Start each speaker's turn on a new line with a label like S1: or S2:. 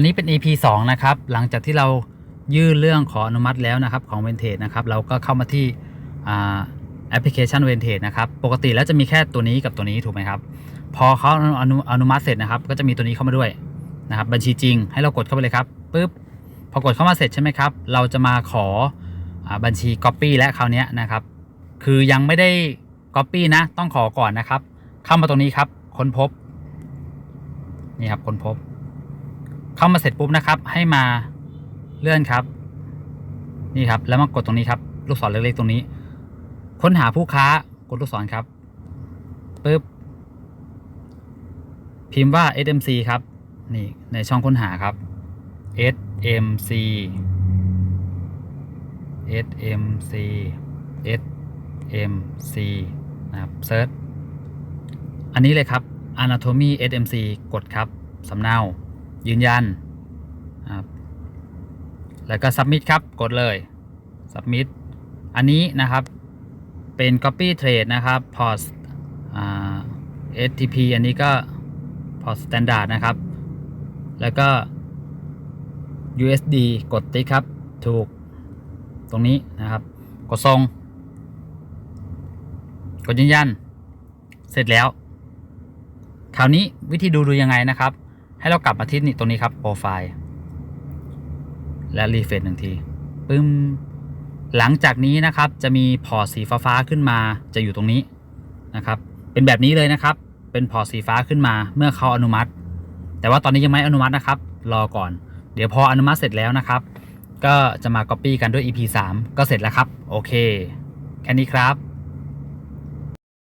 S1: นนี้เป็น EP 2 นะครับ หลังจากที่เรายื่นเรื่องขออนุมัติแล้วนะครับของ Vintage นะครับ เราก็เข้ามาที่แอปพลิเคชัน Vintage นะครับ ปกติแล้วจะมีแค่ตัวนี้กับตัวนี้ถูกไหมครับ พอเขาอนุอนุมัติเสร็จนะครับ ก็จะมีตัวนี้เข้ามาด้วยนะครับ บัญชีจริงให้เรากดเข้าไปเลยครับปุ๊บพอกดเข้ามาเสร็จใช่ไหมครับ เราจะมาขออบัญชี Copy และคราวนี้นะครับ คือยังไม่ได้ Copy นะ ต้องขอก่อนนะครับ เข้ามาตรงนี้ครับ ค้นพบ นี่ครับ ค้นพบ เข้ามาเสร็จปุ๊บนะครับ ให้มาเลื่อนครับ นี่ครับ แล้วมากดตรงนี้ครับ ลูกศรเล็กๆตรงนี้ ค้นหาผู้ค้ากดลูกศรครับปึ๊บพิมพ์ว่า SMC ครับ นี่ในช่องค้นหาครับ SMC SMC SMC นะครับเซิร์ชอันนี้เลยครับ Anatomy SMC กดครับสำเนา ยืนยัน แล้วก็ submit ครับ กดเลย submit อันนี้นะครับ เป็น copy trade นะครับ port อ่า STP อันนี้ก็ port standard นะครับ แล้วก็ USD กดติ๊กครับ ถูก ตรงนี้นะครับ กดส่ง กดยืนยัน เสร็จแล้ว คราวนี้วิธีดูดูยังไงนะครับ ให้เรากลับมาที่นี่ตรงนี้ครับโปรไฟล์และรีเฟรชหนึ่งทีปึ้มหลังจากนี้นะครับจะมีพอร์ตสีฟ้าขึ้นมาจะอยู่ตรงนี้นะครับ เป็นแบบนี้เลยนะครับ เป็นพอร์ตสีฟ้าขึ้นมาเมื่อเขาอนุมัติ แต่ว่าตอนนี้ยังไม่อนุมัตินะครับ รอก่อน เดี๋ยวพออนุมัติเสร็จแล้วนะครับ ก็จะมา Copy กันด้วย EP 3 ก็เสร็จแล้วครับ โอเค แค่นี้ครับ